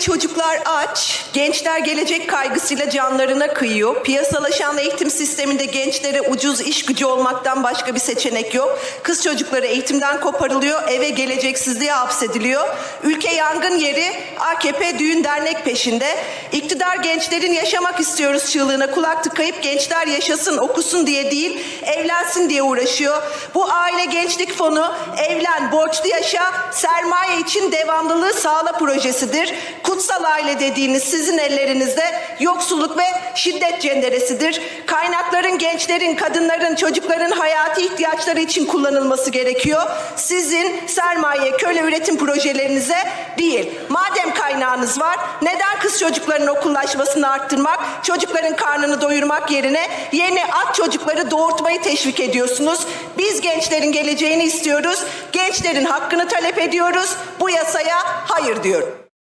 çocuklar aç, gençler gelecek kaygısıyla canlarına kıyıyor. Piyasalaşan eğitim sisteminde gençlere ucuz iş gücü olmaktan başka bir seçenek yok. Kız çocukları eğitimden koparılıyor, eve geleceksizliğe hapsediliyor. Ülke yangın yeri, AKP düğün dernek peşinde. İktidar gençlerin yaşamak istiyoruz çığlığına kulak tıkayıp gençler yaşasın, okusun diye değil, evlensin diye uğraşıyor. Bu aile gençlik fonu evlen, borçlu yaşa, sermaye için devamlılığı sağla projesidir. Kutsal aile dediğiniz sizin ellerinizde yoksulluk ve şiddet cenderesidir. Kaynakların gençlerin, kadınların, çocukların hayati ihtiyaçları için kullanılması gerekiyor. Sizin sermaye, köle üretim projelerinize değil. Madem kaynağınız var, neden kız çocukların okullaşmasını arttırmak, çocukların karnını doyurmak yerine yeni at çocukları doğurtmayı teşvik ediyorsunuz? Biz gençlerin geleceğini istiyoruz. Gençlerin hakkını talep ediyoruz. Bu yasaya hayır diyorum.